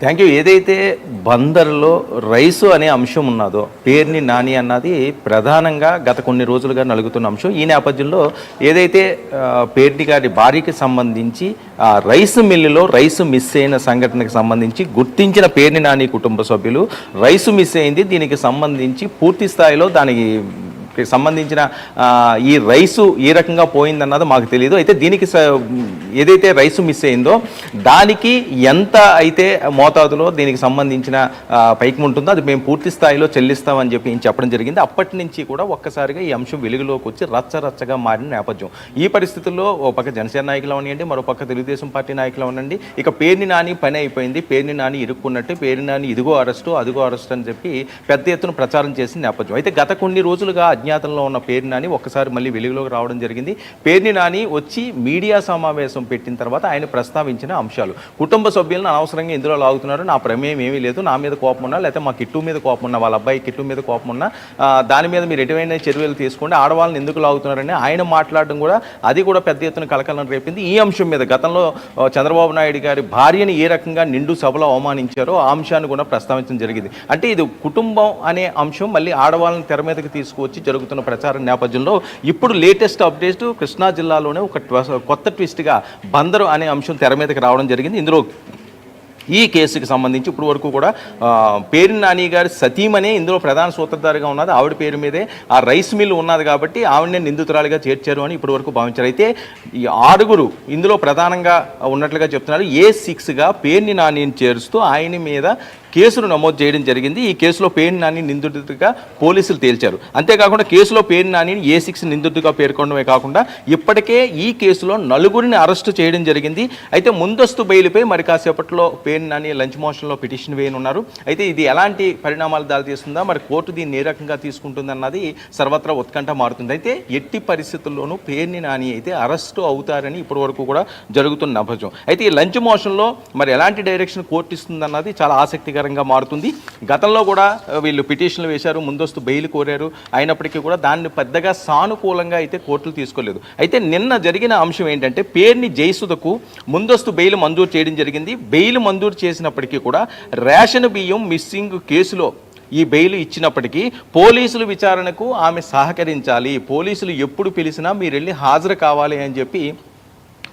Thank you. ఏదైతే బందర్లో rice అనే అంశం ఉన్నదో పేర్ని నాని అన్నది ప్రధానంగా గత కొన్ని రోజులుగా నలుగుతున్న అంశం. ఈ నేపథ్యంలో ఏదైతే పేర్ని గారి భార్యకి సంబంధించి ఆ రైసు మిల్లులో రైసు మిస్ అయిన సంఘటనకు సంబంధించి గుర్తించిన పేర్ని నాని కుటుంబ సభ్యులు రైసు మిస్ అయింది దీనికి సంబంధించి పూర్తి స్థాయిలో దానికి సంబంధించిన ఈ రైసు ఏ రకంగా పోయిందన్నది మాకు తెలియదు అయితే దీనికి స- ఏదైతే రైసు మిస్ అయిందో దానికి ఎంత అయితే మోతాదులో దీనికి సంబంధించిన పైకి ఉంటుందో అది మేము పూర్తి స్థాయిలో చెల్లిస్తామని చెప్పి చెప్పడం జరిగింది. అప్పటి నుంచి కూడా ఒక్కసారిగా ఈ అంశం వెలుగులోకి వచ్చి రచ్చ రచ్చగా మారిన నేపథ్యం. ఈ పరిస్థితుల్లో ఓ పక్క జనసేన నాయకులు అవనివ్వండి మరో పక్క తెలుగుదేశం పార్టీ నాయకులు అవనండి. ఇక పేర్ని నాని పని అయిపోయింది. పేర్ని నాని ఇరుక్కున్నట్టు పేరుని నాని ఇదిగో అరెస్టు అదిగో అరెస్టు అని చెప్పి పెద్ద ఎత్తున ప్రచారం చేసిన నేపథ్యం. అయితే గత కొన్ని రోజులుగా అజ్ఞాతంలో ఉన్న పేరు నాని ఒక్కసారి మళ్ళీ వెలుగులోకి రావడం జరిగింది. పేరుని నాని వచ్చి మీడియా సమావేశం పెట్టిన తర్వాత ఆయన ప్రస్తావించిన అంశాలు. కుటుంబ సభ్యులను అనవసరంగా ఇందులో లాగుతున్నారు. నా ప్రమేయం ఏమీ లేదు. నా మీద కోపం ఉన్నా లేకపోతే మా కిట్టు మీద కోపం ఉన్నా వాళ్ళ అబ్బాయి కిట్టు మీద కోపం ఉన్నా దాని మీద మీరు ఎటువంటి చర్యలు తీసుకోండి. ఆడవాళ్ళని ఎందుకు లాగుతున్నారని ఆయన మాట్లాడడం కూడా అది కూడా పెద్ద ఎత్తున కలకలం రేపింది. ఈ అంశం మీద గతంలో చంద్రబాబు నాయుడు గారి భార్యని ఏ రకంగా నిండు సభలో అవమానించారో ఆ అంశాన్ని కూడా ప్రస్తావించడం జరిగింది. అంటే ఇది కుటుంబం అనే అంశం మళ్ళీ ఆడవాళ్ళని తెర మీదకి తీసుకువచ్చి జరుగుతున్న ప్రచారం నేపథ్యంలో ఇప్పుడు లేటెస్ట్ అప్డేట్ కృష్ణా జిల్లాలోనే ఒక కొత్త ట్విస్ట్గా బందరు అనే అంశం తెర మీదకి రావడం జరిగింది. ఇందులో ఈ కేసుకి సంబంధించి ఇప్పుడు వరకు కూడా పేరు నాని గారి సతీమనే ఇందులో ప్రధాన సూత్రధారిగా ఉన్నది. ఆవిడ పేరు మీదే ఆ రైస్ మిల్ ఉన్నది కాబట్టి ఆవిడనే నిందితురాలిగా చేర్చారు అని ఇప్పటి వరకు భావించారు. అయితే ఈ ఆరుగురు ఇందులో ప్రధానంగా ఉన్నట్లుగా చెప్తున్నారు. ఏ సిక్స్గా పేర్ని నానిని చేరుస్తూ ఆయన మీద కేసును నమోదు చేయడం జరిగింది. ఈ కేసులో పేరు నాని నిందితుడిగా పోలీసులు తేల్చారు. అంతేకాకుండా కేసులో పేరు నానిని ఏ సిక్స్ నిందితుడిగా పేర్కొనడమే కాకుండా ఇప్పటికే ఈ కేసులో నలుగురిని అరెస్టు చేయడం జరిగింది. అయితే ముందస్తు బెయిల్పై మరి కాసేపట్లో పేరు నాని లంచ్ మోషన్లో పిటిషన్ వేయనున్నారు. అయితే ఇది ఎలాంటి పరిణామాలు దారితీస్తుందా? మరి కోర్టు దీన్ని ఏ రకంగా తీసుకుంటుందన్నది సర్వత్రా ఉత్కంఠ మారుతుంది. అయితే ఎట్టి పరిస్థితుల్లోనూ పేర్ని నాని అయితే అరెస్టు అవుతారని ఇప్పటి వరకు కూడా జరుగుతున్న నేపథ్యం అయితే ఈ లంచ్ మోషన్లో మరి ఎలాంటి డైరెక్షన్ కోర్టు ఇస్తుందన్నది చాలా ఆసక్తికరంగా మారుతుంది. గతంలో కూడా వీళ్ళు పిటిషన్లు వేశారు ముందస్తు బెయిల్ కోరారు. అయినప్పటికీ కూడా దాన్ని పెద్దగా సానుకూలంగా అయితే కోర్టులు తీసుకోలేదు. అయితే నిన్న జరిగిన అంశం ఏంటంటే పేర్ని జయసుధకు ముందస్తు బెయిల్ మంజూరు చేయడం జరిగింది. బెయిల్ మంజూరు చేసినప్పటికీ కూడా రేషన్ బియ్యం మిస్సింగ్ కేసులో ఈ బెయిల్ ఇచ్చినప్పటికీ పోలీసులు విచారణకు ఆమె సహకరించాలి. పోలీసులు ఎప్పుడు పిలిచినా మీరు వెళ్ళి హాజరు కావాలి అని చెప్పి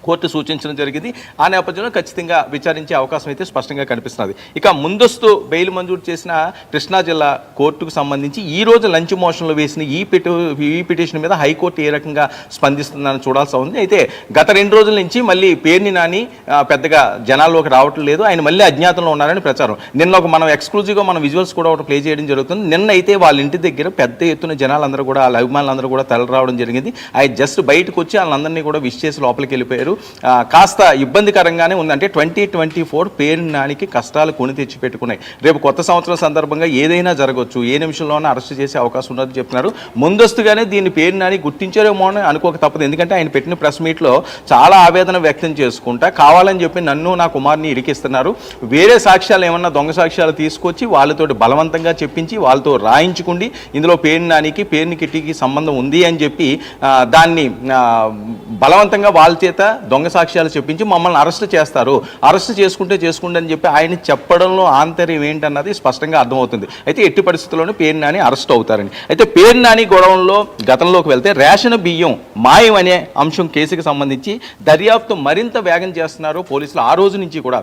కోర్టు సూచించడం జరిగింది. ఆ నేపథ్యంలో ఖచ్చితంగా విచారించే అవకాశం అయితే స్పష్టంగా కనిపిస్తున్నది. ఇక ముందస్తు బెయిల్ మంజూరు చేసిన కృష్ణా జిల్లా కోర్టుకు సంబంధించి ఈ రోజు లంచ్ మోషన్లు వేసిన ఈ పిటి ఈ పిటిషన్ మీద హైకోర్టు ఏ రకంగా స్పందిస్తుందని చూడాల్సి ఉంది. అయితే గత రెండు రోజుల నుంచి మళ్ళీ పేర్ని నాని పెద్దగా జనాల్లోకి రావటం లేదు. ఆయన మళ్ళీ అజ్ఞాతంలో ఉన్నారని ప్రచారం. నిన్న ఒక మనం ఎక్స్క్లూజివ్గా మనం విజువల్స్ కూడా ఒకటి ప్లే చేయడం జరుగుతుంది. నిన్న అయితే వాళ్ళ ఇంటి దగ్గర పెద్ద ఎత్తున జనాలందరూ కూడా వాళ్ళ అభిమానులందరూ కూడా తల రావడం జరిగింది. ఆయన జస్ట్ బయటకు వచ్చి వాళ్ళందరినీ కూడా విష్ చేసి లోపలికి వెళ్ళిపోయారు. కాస్త ఇబ్బందికరంగానే ఉంది అంటే ట్వంటీ ట్వంటీ ఫోర్ పేరు నానికి కష్టాలు కొని తెచ్చిపెట్టుకున్నాయి. రేపు కొత్త సంవత్సరం సందర్భంగా ఏదైనా జరగవచ్చు ఏ నిమిషంలోనే అరెస్ట్ చేసే అవకాశం ఉన్నది చెప్తున్నారు. ముందస్తుగానే దీన్ని పేరు నాని గుర్తించారేమో అని అనుకోక తప్పదు. ఎందుకంటే ఆయన పెట్టిన ప్రెస్ మీట్లో చాలా ఆవేదన వ్యక్తం చేసుకుంటా కావాలని చెప్పి నన్ను నా కుమార్ని ఇరికిస్తున్నారు. వేరే సాక్ష్యాలు ఏమన్నా దొంగ సాక్ష్యాలు తీసుకొచ్చి వాళ్ళతోటి బలవంతంగా చెప్పించి వాళ్ళతో రాయించుకుండి ఇందులో పేరు నానికి పేరుని కిట్టికి సంబంధం ఉంది అని చెప్పి దాన్ని బలవంతంగా వాళ్ళ చేత దొంగ సాక్ష్యాలు చెప్పించి మమ్మల్ని అరెస్ట్ చేస్తారు. అరెస్ట్ చేసుకుంటే చేసుకుంటే అని చెప్పి ఆయన చెప్పడంలో ఆంతర్యం ఏంటన్నది స్పష్టంగా అర్థమవుతుంది. అయితే ఎట్టి పరిస్థితుల్లోనూ పేరు నాని అరెస్ట్ అవుతారని. అయితే పేరు నాని గొడవల్లో గతంలోకి వెళ్తే రేషన్ బియ్యం మాయం అనే అంశం కేసుకి సంబంధించి దర్యాప్తు మరింత వేగం చేస్తున్నారు పోలీసులు ఆ రోజు నుంచి కూడా.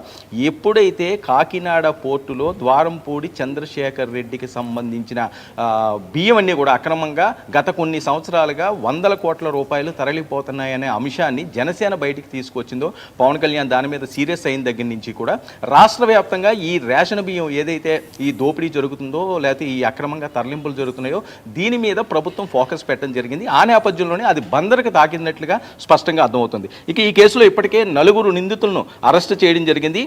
ఎప్పుడైతే కాకినాడ పోర్టులో ద్వారంపూడి చంద్రశేఖర్ రెడ్డికి సంబంధించిన బియ్యం అన్నీ కూడా అక్రమంగా గత కొన్ని సంవత్సరాలుగా వందల కోట్ల రూపాయలు తరలిపోతున్నాయనే అంశాన్ని జనసేన బయట బయటికి తీసుకొచ్చిందో పవన్ కళ్యాణ్ దాని మీద సీరియస్ అయిన దగ్గర నుంచి కూడా రాష్ట్ర వ్యాప్తంగా ఈ రేషన్ బియ్యం ఏదైతే ఈ దోపిడీ జరుగుతుందో లేకపోతే ఈ అక్రమంగా తరలింపులు జరుగుతున్నాయో దీని మీద ప్రభుత్వం ఫోకస్ పెట్టడం జరిగింది. ఆ నేపథ్యంలోనే అది బందరికి తాకినట్లుగా స్పష్టంగా అర్థమవుతుంది. ఇక ఈ కేసులో ఇప్పటికే నలుగురు నిందితులను అరెస్ట్ చేయడం జరిగింది.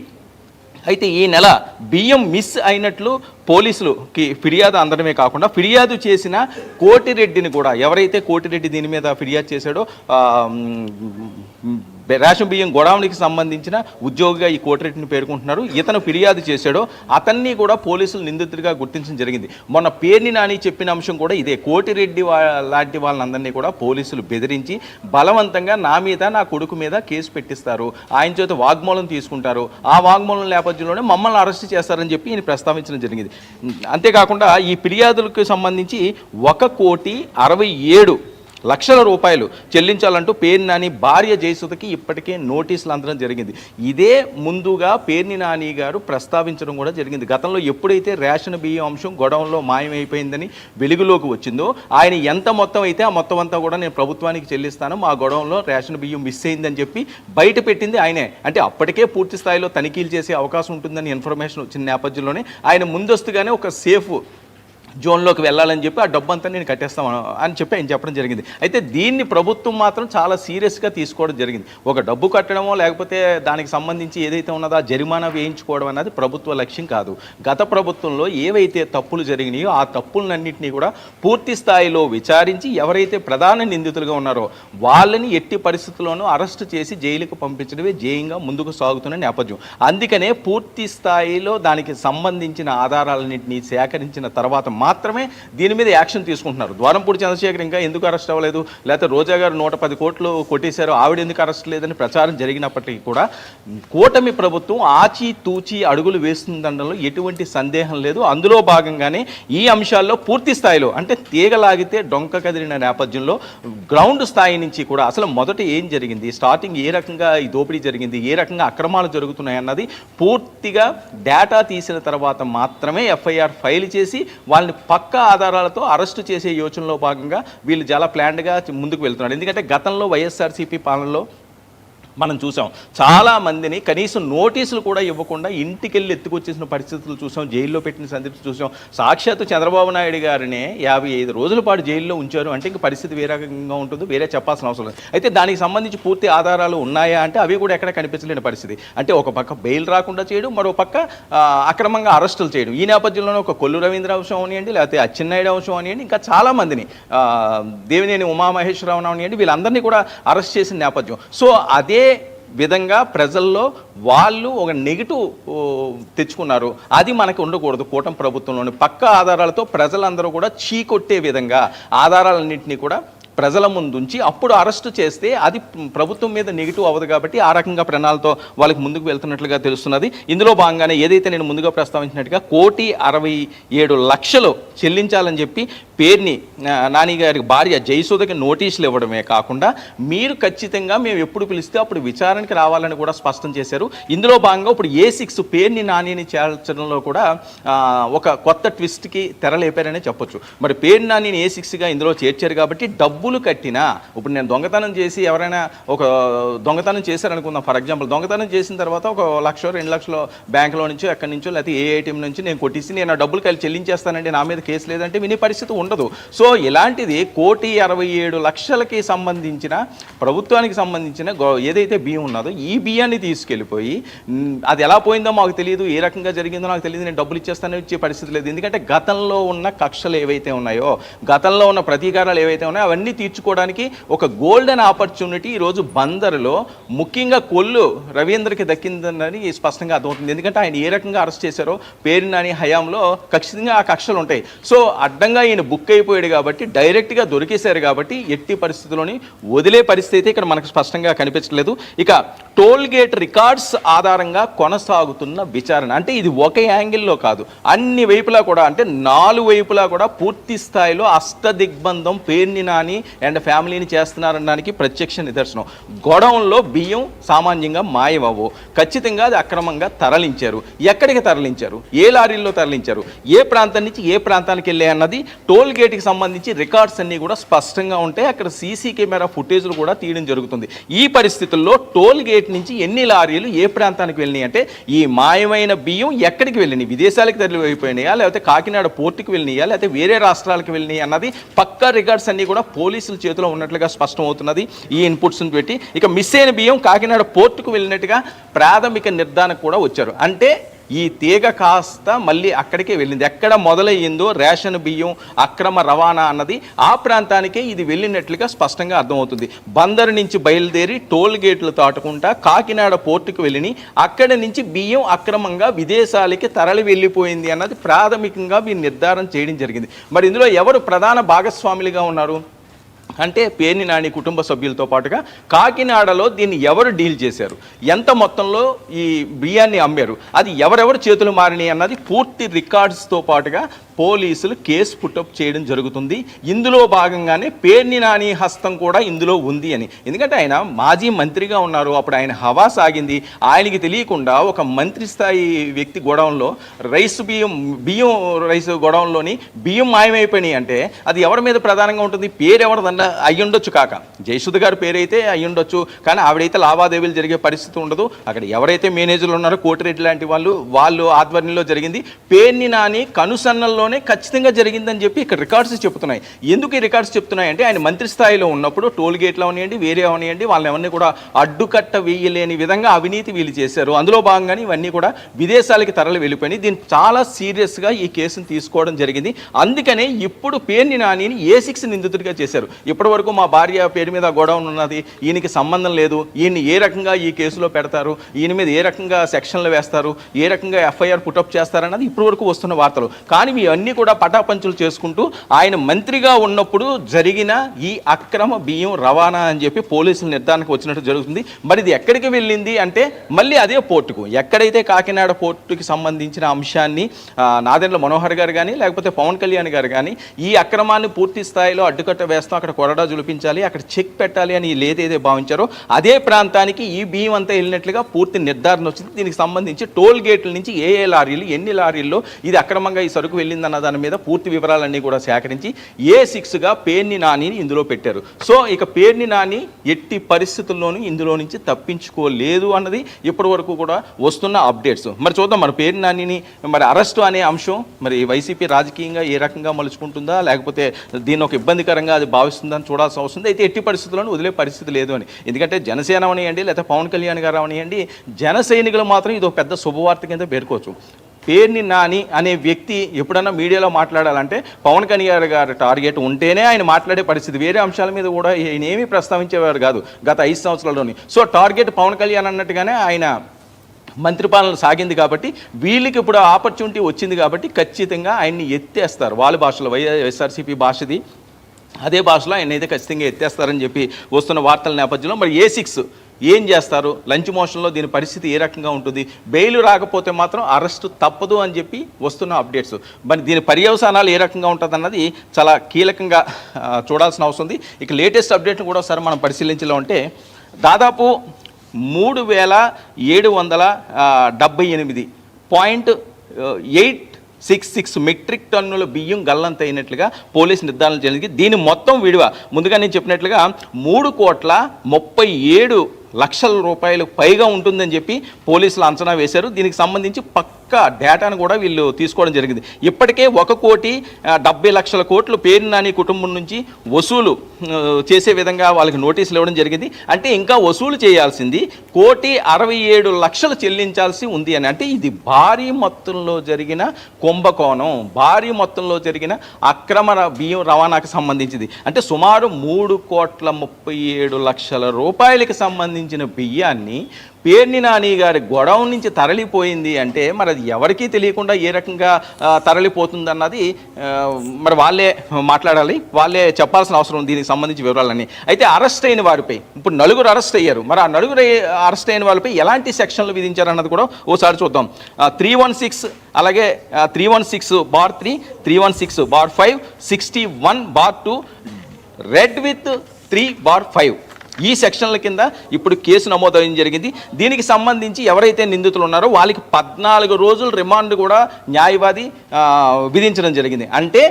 అయితే ఈ నెల బియ్యం మిస్ అయినట్లు పోలీసులుకి ఫిర్యాదు అందడమే కాకుండా ఫిర్యాదు చేసిన కోటిరెడ్డిని కూడా ఎవరైతే కోటిరెడ్డి దీని మీద ఫిర్యాదు చేశాడో రేషన్ బియ్యం గోడౌన్కి సంబంధించిన ఉద్యోగిగా ఈ కోటిరెడ్డిని పేర్కొంటున్నారు. ఇతను ఫిర్యాదు చేశాడో. అతన్ని కూడా పోలీసులు నిందితుడిగా గుర్తించడం జరిగింది. మొన్న పేర్ని నాని చెప్పిన అంశం కూడా ఇదే. కోటిరెడ్డి లాంటి వాళ్ళందరినీ కూడా పోలీసులు బెదిరించి బలవంతంగా నా మీద నా కొడుకు మీద కేసు పెట్టిస్తారు. ఆయన చేత వాగ్మూలం తీసుకుంటారు. ఆ వాగ్మూలం నేపథ్యంలోనే మమ్మల్ని అరెస్ట్ చేస్తారని చెప్పి ఈయన ప్రస్తావించడం జరిగింది. అంతేకాకుండా ఈ ఫిర్యాదులకు సంబంధించి ఒక కోటి అరవై ఏడు లక్షల రూపాయలు చెల్లించాలంటూ పేర్ని నాని భార్య జయసుధకి ఇప్పటికే నోటీసులు అందడం జరిగింది. ఇదే ముందుగా పేర్ని నాని గారు ప్రస్తావించడం కూడా జరిగింది. గతంలో ఎప్పుడైతే రేషన్ బియ్యం అంశం గొడవల్లో మాయమైపోయిందని వెలుగులోకి వచ్చిందో ఆయన ఎంత మొత్తం అయితే ఆ మొత్తం అంతా కూడా నేను ప్రభుత్వానికి చెల్లిస్తాను మా గొడవంలో రేషన్ బియ్యం మిస్ అయిందని చెప్పి బయట పెట్టింది ఆయనే. అంటే అప్పటికే పూర్తి స్థాయిలో తనిఖీలు చేసే అవకాశం ఉంటుందని ఇన్ఫర్మేషన్ వచ్చిన నేపథ్యంలోనే ఆయన ముందస్తుగానే ఒక సేఫ్ జోన్లోకి వెళ్ళాలని చెప్పి ఆ డబ్బు అంతా నేను కట్టేస్తాం అని చెప్పి ఆయన చెప్పడం జరిగింది. అయితే దీన్ని ప్రభుత్వం మాత్రం చాలా సీరియస్గా తీసుకోవడం జరిగింది. ఒక డబ్బు కట్టడమో లేకపోతే దానికి సంబంధించి ఏదైతే ఉన్నదో ఆ జరిమానా వేయించుకోవడం అనేది ప్రభుత్వ లక్ష్యం కాదు. గత ప్రభుత్వంలో ఏవైతే తప్పులు జరిగినాయో ఆ తప్పులన్నింటినీ కూడా పూర్తి స్థాయిలో విచారించి ఎవరైతే ప్రధాన నిందితులుగా ఉన్నారో వాళ్ళని ఎట్టి పరిస్థితుల్లోనూ అరెస్ట్ చేసి జైలుకు పంపించడమే జయంగా ముందుకు సాగుతున్న నేపథ్యం. అందుకనే పూర్తి స్థాయిలో దానికి సంబంధించిన ఆధారాలన్నింటినీ సేకరించిన తర్వాత మాత్రమే దీని మీద యాక్షన్ తీసుకుంటున్నారు. ద్వారంపూడి చంద్రశేఖర్ ఇంకా ఎందుకు అరెస్ట్ అవ్వలేదు? లేకపోతే రోజా గారు నూట పది కోట్లు కొట్టేశారు ఆవిడ ఎందుకు అరెస్ట్ లేదని ప్రచారం జరిగినప్పటికీ కూడా కూటమి ప్రభుత్వం ఆచి తూచి అడుగులు వేస్తుందనడంలో ఎటువంటి సందేహం లేదు. అందులో భాగంగానే ఈ అంశాల్లో పూర్తి స్థాయిలో అంటే తీగలాగితే డొంక కదిలిన నేపథ్యంలో గ్రౌండ్ స్థాయి నుంచి కూడా అసలు మొదట ఏం జరిగింది? స్టార్టింగ్ ఏ రకంగా ఈ దోపిడీ జరిగింది? ఏ రకంగా అక్రమాలు జరుగుతున్నాయి అన్నది పూర్తిగా డేటా తీసిన తర్వాత మాత్రమే ఎఫ్ఐఆర్ ఫైల్ చేసి వాళ్ళని పక్క ఆధారాలతో అరెస్టు చేసే యోచనలో భాగంగా వీళ్ళు చాలా ప్లాన్డ్గా ముందుకు వెళ్తున్నారు. ఎందుకంటే గతంలో వైఎస్ఆర్సీపీ పాలనలో మనం చూసాం. చాలా మందిని కనీసం నోటీసులు కూడా ఇవ్వకుండా ఇంటికి వెళ్ళి ఎత్తుకొచ్చేసిన పరిస్థితులు చూసాం. జైల్లో పెట్టిన సందర్భం చూసాం. సాక్షాత్తు చంద్రబాబు నాయుడు గారిని యాభై ఐదు రోజుల పాటు జైల్లో ఉంచారు. అంటే ఇంక పరిస్థితి వేరే రకంగా ఉంటుందో. వేరే చెప్పాల్సిన అవసరం లేదు. అయితే దానికి సంబంధించి పూర్తి ఆధారాలు ఉన్నాయా అంటే అవి కూడా ఎక్కడ కనిపించలేని పరిస్థితి. అంటే ఒక పక్క బెయిల్ రాకుండా చేయడం మరో పక్క అక్రమంగా అరెస్టులు చేయడం. ఈ నేపథ్యంలోనే ఒక కొల్లు రవీంద్ర అంశం అనియండి లేకపోతే అచ్చెన్నాయుడు అంశం అనియండి ఇంకా చాలా మందిని దేవినేని ఉమామహేశ్వరరావు అనియండి వీళ్ళందరినీ కూడా అరెస్ట్ చేసిన నేపథ్యం. సో అదే విధంగా ప్రజల్లో వాళ్ళు ఒక నెగిటివ్ తెచ్చుకున్నారు. అది మనకి ఉండకూడదు కూటమి ప్రభుత్వంలోని పక్క ఆధారాలతో ప్రజలందరూ కూడా చీకొట్టే విధంగా ఆధారాలన్నింటినీ కూడా ప్రజల ముందుంచి అప్పుడు అరెస్టు చేస్తే అది ప్రభుత్వం మీద నెగిటివ్ అవ్వదు కాబట్టి ఆ రకంగా ప్రణాళితో వాళ్ళకి ముందుకు వెళ్తున్నట్లుగా తెలుస్తున్నది. ఇందులో భాగంగానే ఏదైతే నేను ముందుగా ప్రస్తావించినట్టుగా కోటి అరవై ఏడు లక్షలు చెల్లించాలని చెప్పి పేరుని నాని గారి భార్య జయసూదకి నోటీసులు ఇవ్వడమే కాకుండా మీరు ఖచ్చితంగా మేము ఎప్పుడు పిలిస్తే అప్పుడు విచారణకి రావాలని కూడా స్పష్టం చేశారు. ఇందులో భాగంగా ఇప్పుడు ఏ సిక్స్ పేరుని నానిని చేర్చడంలో కూడా ఒక కొత్త ట్విస్ట్కి తెరలేపారనే చెప్పొచ్చు. మరి పేరు నానిని ఏ సిక్స్గా ఇందులో చేర్చారు కాబట్టి డబ్బు డబ్బులు కట్టినా ఇప్పుడు నేను దొంగతనం చేసి ఎవరైనా ఒక దొంగతనం చేశారనుకుందాం ఫర్ ఎగ్జాంపుల్ దొంగతనం చేసిన తర్వాత ఒక లక్ష రెండు లక్షలు బ్యాంకులో నుంచో ఎక్కడి నుంచో లేకపోతే ఏ ఏటీఎం నుంచి నేను కొట్టేసి నేను ఆ డబ్బులు కలిసి చెల్లించేస్తానండి నా మీద కేసు లేదంటే వినే పరిస్థితి ఉండదు. సో ఇలాంటిది కోటి అరవై ఏడు లక్షలకి సంబంధించిన ప్రభుత్వానికి సంబంధించిన గో- ఏదైతే బియ్యం ఉన్నదో ఈ బియ్యాన్ని తీసుకెళ్ళిపోయి అది ఎలా పోయిందో మాకు తెలియదు ఏ రకంగా జరిగిందో నాకు తెలియదు నేను డబ్బులు ఇచ్చేస్తానని ఇచ్చే పరిస్థితి లేదు. ఎందుకంటే గతంలో ఉన్న కక్షలు ఏవైతే ఉన్నాయో గతంలో ఉన్న ప్రతీకారాలు ఏవైతే ఉన్నాయో అవన్నీ తీర్చుకోవడానికి ఒక గోల్డెన్ ఆపర్చునిటీ ఈరోజు బందర్లో ముఖ్యంగా కొల్లు రవీంద్రకి దక్కిందని స్పష్టంగా అర్థమవుతుంది. ఎందుకంటే ఆయన ఏ రకంగా అరెస్ట్ చేశారో పేరు నాని హయాంలో ఖచ్చితంగా ఆ కక్షలు ఉంటాయి. సో అడ్డంగా ఈయన బుక్ అయిపోయాడు కాబట్టి డైరెక్ట్గా దొరికేశారు కాబట్టి ఎట్టి పరిస్థితుల్లోని వదిలే పరిస్థితి అయితే ఇక్కడ మనకు స్పష్టంగా కనిపించట్లేదు. ఇక టోల్ గేట్ రికార్డ్స్ ఆధారంగా కొనసాగుతున్న విచారణ. అంటే ఇది ఒక యాంగిల్లో కాదు. అన్ని వైపులా కూడా అంటే నాలుగు వైపులా కూడా పూర్తి స్థాయిలో అష్ట దిగ్బంధం పేర్ని నాని అండ్ ఫ్యామిలీని చేస్తున్నారనడానికి ప్రత్యక్ష నిదర్శనం. గొడవంలో బియ్యం సామాన్యంగా మాయమవ్వు. ఖచ్చితంగా అది అక్రమంగా తరలించారు. ఎక్కడికి తరలించారు? ఏ లారీల్లో తరలించారు? ఏ ప్రాంతం నుంచి ఏ ప్రాంతానికి వెళ్ళాయి అన్నది టోల్ గేట్కి సంబంధించి రికార్డ్స్ అన్నీ కూడా స్పష్టంగా ఉంటాయి. అక్కడ సీసీ కెమెరా ఫుటేజ్లు కూడా తీయడం జరుగుతుంది. ఈ పరిస్థితుల్లో టోల్ గేట్ నుంచి ఎన్ని లారీలు ఏ ప్రాంతానికి వెళ్ళినాయి అంటే ఈ మాయమైన బియ్యం ఎక్కడికి వెళ్ళినాయి? విదేశాలకు తరలిపోయినాయా? లేకపోతే కాకినాడ పోర్టుకి వెళ్ళినాయా? లేకపోతే వేరే రాష్ట్రాలకు వెళ్ళినాయి? అన్నది పక్కా రికార్డ్స్ అన్నీ కూడా పోలీసుల చేతిలో ఉన్నట్లుగా స్పష్టం అవుతున్నది ఈ ఇన్పుట్స్ని పెట్టి ఇక మిస్ అయిన బియ్యం కాకినాడ పోర్టుకు వెళ్ళినట్టుగా ప్రాథమిక నిర్ధారణ కూడా వచ్చారు. అంటే ఈ తీగ కాస్త మళ్ళీ అక్కడికే వెళ్ళింది. ఎక్కడ మొదలయ్యిందో రేషన్ బియ్యం అక్రమ రవాణా అన్నది ఆ ప్రాంతానికే ఇది వెళ్ళినట్లుగా స్పష్టంగా అర్థమవుతుంది. బందరు నుంచి బయలుదేరి టోల్ గేట్లు దాటుకుంటా కాకినాడ పోర్టుకు వెళ్ళిని అక్కడి నుంచి బియ్యం అక్రమంగా విదేశాలకి తరలి వెళ్ళిపోయింది అన్నది ప్రాథమికంగా మీరు నిర్ధారణ చేయడం జరిగింది. మరి ఇందులో ఎవరు ప్రధాన భాగస్వాములుగా ఉన్నారు? అంటే పేర్ని నాని కుటుంబ సభ్యులతో పాటుగా కాకినాడలో దీన్ని ఎవరు డీల్ చేశారు? ఎంత మొత్తంలో ఈ బియ్యాన్ని అమ్మారు? అది ఎవరెవరు చేతులు మారినాయి అన్నది పూర్తి రికార్డ్స్తో పాటుగా పోలీసులు కేసు పుట్టప్ చేయడం జరుగుతుంది. ఇందులో భాగంగానే పేర్ని నాని హస్తం కూడా ఇందులో ఉంది అని. ఎందుకంటే ఆయన మాజీ మంత్రిగా ఉన్నారు. అప్పుడు ఆయన హవా సాగింది. ఆయనకి తెలియకుండా ఒక మంత్రి స్థాయి వ్యక్తి గొడవంలో రైస్ బియ్యం బియ్యం రైస్ గొడవంలోని బియ్యం మాయమైపోయినాయి అంటే అది ఎవరి మీద ప్రధానంగా ఉంటుంది? పేరు ఎవరిదన్నా అయ్యుండొచ్చు కాక. జయసుధ గారి పేరైతే అయ్యుండొచ్చు కానీ ఆవిడైతే లావాదేవీలు జరిగే పరిస్థితి ఉండదు. అక్కడ ఎవరైతే మేనేజర్లు ఉన్నారో కోటిరెడ్డి లాంటి వాళ్ళు వాళ్ళు ఆధ్వర్యంలో జరిగింది. పేర్ని నాని కనుసన్నల్లోనే ఖచ్చితంగా జరిగిందని చెప్పి ఇక్కడ రికార్డ్స్ చెప్తున్నాయి ఎందుకు ఈ రికార్డ్స్ చెప్తున్నాయంటే ఆయన మంత్రి స్థాయిలో ఉన్నప్పుడు టోల్ గేట్లు అవనియండి వేరే అవనియండి వాళ్ళని ఎవరిని కూడా అడ్డుకట్ట వేయలేని విధంగా అవినీతి వీళ్ళు చేశారు. అందులో భాగంగానే ఇవన్నీ కూడా విదేశాలకి తరలి వెళ్ళిపోయినాయి. దీన్ని చాలా సీరియస్గా ఈ కేసును తీసుకోవడం జరిగింది. అందుకనే ఇప్పుడు పేర్ని నానిని ఏ సిక్స్ నిందితుడిగా చేశారు? ఇప్పటి వరకు మా భార్య పేరు మీద గొడవ ఉన్నది ఈయనకి సంబంధం లేదు ఈయన్ని ఏ రకంగా ఈ కేసులో పెడతారు ఈయన మీద ఏ రకంగా సెక్షన్లు వేస్తారు ఏ రకంగా ఎఫ్ఐఆర్ పుటప్ చేస్తారన్నది ఇప్పటి వరకు వస్తున్న వార్తలు. కానీ ఇవన్నీ కూడా పటాపంచులు చేసుకుంటూ ఆయన మంత్రిగా ఉన్నప్పుడు జరిగిన ఈ అక్రమ బియ్యం రవాణా అని చెప్పి పోలీసుల నిర్ధారణకు వచ్చినట్టు జరుగుతుంది. మరి ఇది ఎక్కడికి వెళ్ళింది అంటే మళ్ళీ అదే పోర్టుకు. ఎక్కడైతే కాకినాడ పోర్టుకి సంబంధించిన అంశాన్ని నాదెండ్ల మనోహర్ గారు కానీ లేకపోతే పవన్ కళ్యాణ్ గారు కానీ ఈ అక్రమాన్ని పూర్తి స్థాయిలో అడ్డుకట్ట వేస్తాం అక్కడ కొరడా జులిపించాలి అక్కడ చెక్ పెట్టాలి అని ఏదైతే భావించారో అదే ప్రాంతానికి ఈ బియ్యం అంతా వెళ్ళినట్లుగా పూర్తి నిర్ధారణ వచ్చింది. దీనికి సంబంధించి టోల్ గేట్ల నుంచి ఏ ఏ లారీలు ఎన్ని లారీల్లో ఇది అక్రమంగా ఈ సరుకు వెళ్ళిందన్న దాని మీద పూర్తి వివరాలన్నీ కూడా సేకరించి ఏ సిక్స్గా పేర్ని నానిని ఇందులో పెట్టారు. సో ఇక పేర్ని నాని ఎట్టి పరిస్థితుల్లోనూ ఇందులో నుంచి తప్పించుకోలేదు అన్నది ఇప్పటి వరకు కూడా వస్తున్న అప్డేట్స్. మరి చూద్దాం మరి పేరు నానిని మరి అరెస్టు అనే అంశం మరి వైసీపీ రాజకీయంగా ఏ రకంగా మలుచుకుంటుందా? లేకపోతే దీన్ని ఒక ఇబ్బందికరంగా అది భావిస్తుందని చూడాల్సిన అవసరం అయితే ఎట్టి పరిస్థితులను వదిలే పరిస్థితి లేదు అని. ఎందుకంటే జనసేన అవనియండి లేదా పవన్ కళ్యాణ్ గారు అవనియండి జన సైనికులు మాత్రం ఇది ఒక పెద్ద శుభవార్త కింద పేర్కోవచ్చు. పేర్ని నాని అనే వ్యక్తి ఎప్పుడన్నా మీడియాలో మాట్లాడాలంటే పవన్ కళ్యాణ్ గారి టార్గెట్ ఉంటేనే ఆయన మాట్లాడే పరిస్థితి వేరే అంశాల మీద కూడా ఆయన ఏమీ ప్రస్తావించేవారు కాదు గత ఐదు సంవత్సరాల్లోని. సో టార్గెట్ పవన్ కళ్యాణ్ అన్నట్టుగానే ఆయన మంత్రి పాలన సాగింది కాబట్టి వీళ్ళకి ఇప్పుడు ఆపర్చునిటీ వచ్చింది కాబట్టి ఖచ్చితంగా ఆయన్ని ఎత్తేస్తారు. వాళ్ళ భాషలో వైఎస్ఆర్సీపీ భాషది. అదే భాషలో ఆయన అయితే ఖచ్చితంగా ఎత్తేస్తారని చెప్పి వస్తున్న వార్తల నేపథ్యంలో మరి ఏ సిక్స్ ఏం చేస్తారు? లంచ్ మోషన్లో దీని పరిస్థితి ఏ రకంగా ఉంటుంది? బెయిల్ రాకపోతే మాత్రం అరెస్టు తప్పదు అని చెప్పి వస్తున్న అప్డేట్స్. మరి దీని పర్యవసానాలు ఏ రకంగా ఉంటుంది అన్నది చాలా కీలకంగా చూడాల్సిన అవసరం ఉంది. ఇక లేటెస్ట్ అప్డేట్ని కూడా ఒకసారి మనం పరిశీలించలో ఉంటే దాదాపు మూడు వేల ఏడు వందల డెబ్బై ఎనిమిది point eight six six metric టన్నుల బియ్యం గల్లంత అయినట్లుగా పోలీస్ నిర్ధారణ జరిగింది. దీని మొత్తం విడివ ముందుగా నేను చెప్పినట్లుగా మూడు కోట్ల ముప్పై ఏడు లక్షల రూపాయలు పైగా ఉంటుందని చెప్పి పోలీసులు అంచనా వేశారు. దీనికి సంబంధించి పక్క డేటాను కూడా వీళ్ళు తీసుకోవడం జరిగింది. ఇప్పటికే ఒక కోటి డెబ్బై లక్షల కోట్లు పేరు నాని కుటుంబం నుంచి వసూలు చేసే విధంగా వాళ్ళకి నోటీసులు ఇవ్వడం జరిగింది. అంటే ఇంకా వసూలు చేయాల్సింది కోటి అరవై ఏడు లక్షలు చెల్లించాల్సి ఉంది అని. అంటే ఇది భారీ మొత్తంలో జరిగిన కుంభకోణం భారీ మొత్తంలో జరిగిన అక్రమ బియ్యం రవాణాకు సంబంధించింది. అంటే సుమారు మూడు కోట్ల ముప్పై ఏడు లక్షల రూపాయలకి సంబంధించిన బియ్యాన్ని పేర్ని నాని గారి గొడవ నుంచి తరలిపోయింది అంటే మరి అది ఎవరికీ తెలియకుండా ఏ రకంగా తరలిపోతుందన్నది తరలిపోతుంది అన్నది మరి వాళ్ళే మాట్లాడాలి వాళ్ళే చెప్పాల్సిన అవసరం ఉంది దీనికి సంబంధించి వివరాలన్నీ. అయితే అరెస్ట్ అయిన వారిపై ఇప్పుడు నలుగురు అరెస్ట్ అయ్యారు. మరి ఆ నలుగురు అరెస్ట్ అయిన వాళ్ళపై ఎలాంటి సెక్షన్లు విధించారన్నది కూడా ఓసారి చూద్దాం. త్రీ వన్ సిక్స్ అలాగే three one six bar three three one six bar five sixty one bar two read with three bar five. ఈ సెక్షన్ల కింద ఇప్పుడు కేసు నమోదవడం జరిగింది. దీనికి సంబంధించి ఎవరైతే నిందితులు ఉన్నారో వాళ్ళకి పద్నాలుగు రోజులు రిమాండ్ కూడా న్యాయవాది విధించడం జరిగింది. అంటే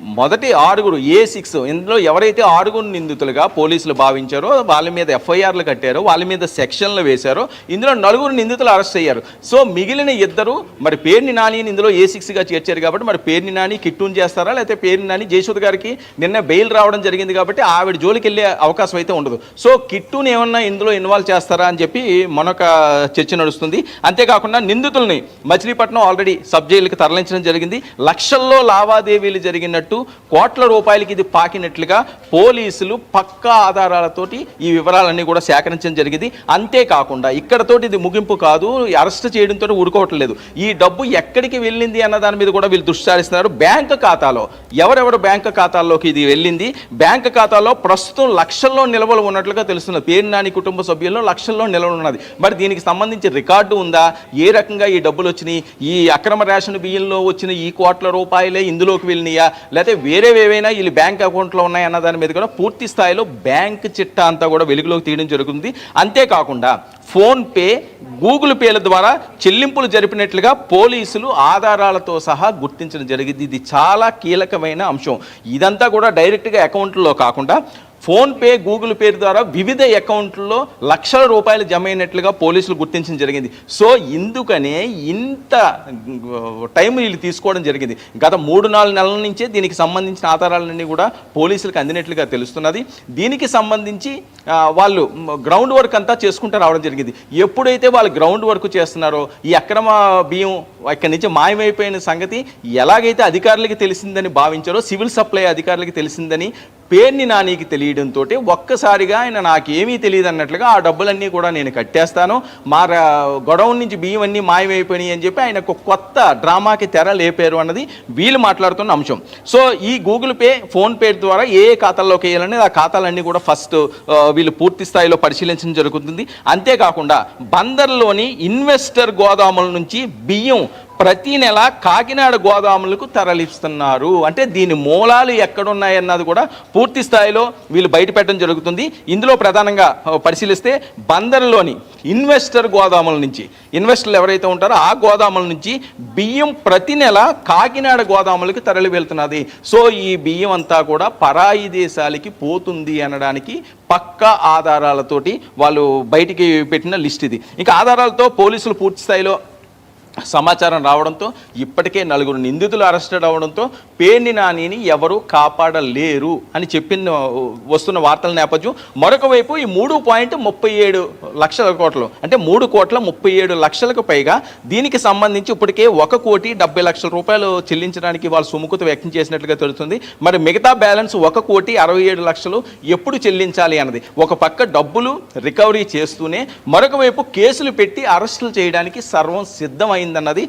మొదటి ఆరుగురు ఏ సిక్స్ ఇందులో ఎవరైతే ఆరుగురు నిందితులుగా పోలీసులు భావించారో వాళ్ళ మీద ఎఫ్ఐఆర్లు కట్టారో వాళ్ళ మీద సెక్షన్లు వేశారో ఇందులో నలుగురు నిందితులు అరెస్ట్ అయ్యారు. సో మిగిలిన ఇద్దరు మరి పేరుని నాని ఇందులో ఏ సిక్స్గా చేర్చారు కాబట్టి మరి పేరుని నాని కిట్టూన్ చేస్తారా? లేకపోతే పేరుని నాని జయసుధ గారికి నిన్న బెయిల్ రావడం జరిగింది కాబట్టి ఆవిడ జోలికి వెళ్ళే అవకాశం అయితే ఉండదు. సో కిట్టూని ఏమన్నా ఇందులో ఇన్వాల్వ్ చేస్తారా అని చెప్పి మనొక చర్చ నడుస్తుంది. అంతేకాకుండా నిందితుల్ని మచిలీపట్నం ఆల్రెడీ సబ్ జైలుకి తరలించడం జరిగింది. లక్షల్లో లావాదేవీలు జరిగినట్టు కోట్ల రూపాయలకి ఇది పాకినట్లుగా పోలీసులు పక్కా ఆధారాలతోటి ఈ వివరాలన్నీ కూడా సేకరించడం జరిగింది. అంతేకాకుండా ఇక్కడతోటి ఇది ముగింపు కాదు అరెస్ట్ చేయడంతో ఊరుకోవట్లేదు. ఈ డబ్బు ఎక్కడికి వెళ్ళింది అన్న దాని మీద కూడా వీళ్ళు దుష్టారిస్తున్నారు బ్యాంక్ ఖాతాలో ఎవరెవరు బ్యాంక్ ఖాతాల్లోకి ఇది వెళ్ళింది? బ్యాంక్ ఖాతాలో ప్రస్తుతం లక్షల్లో నిల్వలు ఉన్నట్లుగా తెలుస్తున్నది. పేరు నాని కుటుంబ సభ్యుల్లో లక్షల్లో నిల్వలు ఉన్నది. మరి దీనికి సంబంధించి రికార్డు ఉందా? ఏ రకంగా ఈ డబ్బులు వచ్చినాయి? ఈ అక్రమ రేషన్ బియ్యంలో వచ్చిన ఈ కోట్ల రూపాయలే ఇందులోకి వెళ్ళినాయా? లేకపోతే వేరేవేవైనా ఏవైనా వీళ్ళు బ్యాంక్ అకౌంట్లో ఉన్నాయన్న దాని మీద కూడా పూర్తి స్థాయిలో బ్యాంక్ చిట్టా అంతా కూడా వెలుగులోకి తీయడం జరుగుతుంది. అంతేకాకుండా ఫోన్పే గూగుల్ పేల ద్వారా చెల్లింపులు జరిపినట్లుగా పోలీసులు ఆధారాలతో సహా గుర్తించడం జరిగింది. ఇది చాలా కీలకమైన అంశం. ఇదంతా కూడా డైరెక్ట్గా అకౌంట్లో కాకుండా ఫోన్పే గూగుల్ పే ద్వారా వివిధ అకౌంట్లలో లక్షల రూపాయలు జమ అయినట్లుగా పోలీసులు గుర్తించడం జరిగింది. సో ఇందుకనే ఇంత టైం వీళ్ళు తీసుకోవడం జరిగింది. గత మూడు నాలుగు నెలల నుంచే దీనికి సంబంధించిన ఆధారాలన్నీ కూడా పోలీసులకు అందినట్లుగా తెలుస్తున్నది. దీనికి సంబంధించి వాళ్ళు గ్రౌండ్ వర్క్ అంతా చేసుకుంటూ రావడం జరిగింది. ఎప్పుడైతే వాళ్ళు గ్రౌండ్ వర్క్ చేస్తున్నారో ఈ అక్రమ బియ్యం ఇక్కడి నుంచి మాయమైపోయిన సంగతి ఎలాగైతే అధికారులకి తెలిసిందని భావించారో సివిల్ సప్లై అధికారులకి తెలిసిందని పేర్ని నీకు తెలియడంతో ఒక్కసారిగా ఆయన నాకేమీ తెలియదు అన్నట్లుగా ఆ డబ్బులన్నీ కూడా నేను కట్టేస్తాను. మా రా- గొడౌన్ నుంచి బియ్యం అన్నీ మాయమైపోయినాయి అని చెప్పి ఆయన ఒక కొత్త డ్రామాకి తెర లేపారు అన్నది వీళ్ళు మాట్లాడుతున్న అంశం. సో ఈ గూగుల్ పే ఫోన్పే ద్వారా ఏ ఏ ఖాతాల్లోకి వేయాలనేది ఆ ఖాతాలన్నీ కూడా ఫస్ట్ వీళ్ళు పూర్తి స్థాయిలో పరిశీలించడం జరుగుతుంది. అంతేకాకుండా బందర్లోని ఇన్వెస్టర్ గోదాముల నుంచి బియ్యం ప్రతి నెల కాకినాడ గోదాములకు తరలిస్తున్నారు. అంటే దీని మూలాలు ఎక్కడున్నాయన్నది కూడా పూర్తి స్థాయిలో వీళ్ళు బయట పెట్టడం జరుగుతుంది. ఇందులో ప్రధానంగా పరిశీలిస్తే బందర్లోని ఇన్వెస్టర్ గోదాముల నుంచి ఇన్వెస్టర్లు ఎవరైతే ఉంటారో ఆ గోదాముల నుంచి బియ్యం ప్రతి నెల కాకినాడ గోదాములకు తరలి వెళ్తున్నది. సో ఈ బియ్యం అంతా కూడా పరాయి దేశాలకి పోతుంది అనడానికి పక్క ఆధారాలతోటి వాళ్ళు బయటికి పెట్టిన లిస్ట్ ఇది. ఇంకా ఆధారాలతో పోలీసులు పూర్తి స్థాయిలో సమాచారం రావడంతో ఇప్పటికే నలుగురు నిందితులు అరెస్టెడ్ అవడంతో పేర్ని నానిని ఎవరు కాపాడలేరు అని చెప్పిన వస్తున్న వార్తల నేపథ్యం. మరొక వైపు ఈ మూడు పాయింట్ ముప్పై ఏడు లక్షల కోట్లు అంటే మూడు కోట్ల ముప్పై ఏడు లక్షలకు పైగా దీనికి సంబంధించి ఇప్పటికే ఒక కోటి డెబ్బై లక్షల రూపాయలు చెల్లించడానికి వాళ్ళు సుముఖత వ్యక్తం చేసినట్లుగా తెలుస్తుంది. మరి మిగతా బ్యాలెన్స్ ఒక కోటి అరవై ఏడు లక్షలు ఎప్పుడు చెల్లించాలి అన్నది. ఒక పక్క డబ్బులు రికవరీ చేస్తూనే మరొక వైపు కేసులు పెట్టి అరెస్టులు చేయడానికి సర్వం సిద్ధమైంది. అయిందన్నది